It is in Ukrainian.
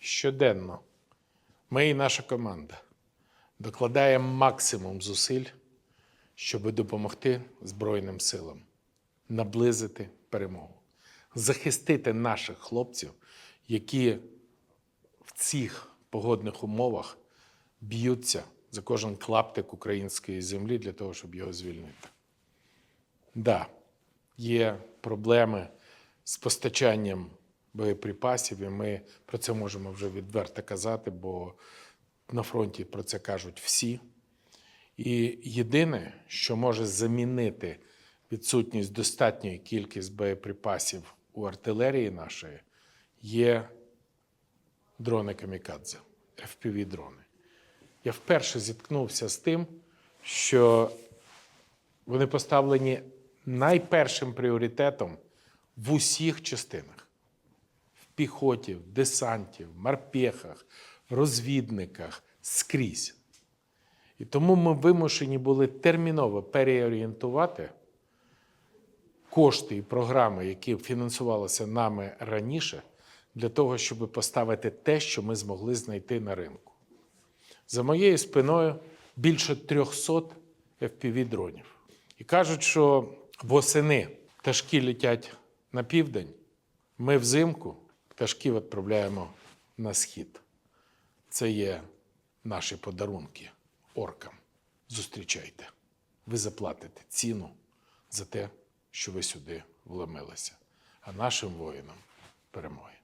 щоденно ми і наша команда докладаємо максимум зусиль, щоб допомогти Збройним силам наблизити перемогу, захистити наших хлопців, які в цих погодних умовах б'ються за кожен клаптик української землі для того, щоб його звільнити. Да, є проблеми з постачанням боєприпасів, і ми про це можемо вже відверто казати, бо на фронті про це кажуть всі. І єдине, що може замінити відсутність достатньої кількості боєприпасів у артилерії нашої, є дрони камікадзе, FPV-дрони. Я вперше зіткнувся з тим, що вони поставлені найпершим пріоритетом в усіх частинах: піхоті, в десанті, в морпехах, в розвідниках скрізь. І тому ми вимушені були терміново переорієнтувати кошти і програми, які фінансувалися нами раніше, для того, щоб поставити те, що ми змогли знайти на ринку. За моєю спиною більше 300 FPV-дронів. І кажуть, що восени пташки летять на південь, ми взимку пташків відправляємо на схід. Це є наші подарунки оркам. Зустрічайте. Ви заплатите ціну за те, що ви сюди вломилися. А нашим воїнам перемоги.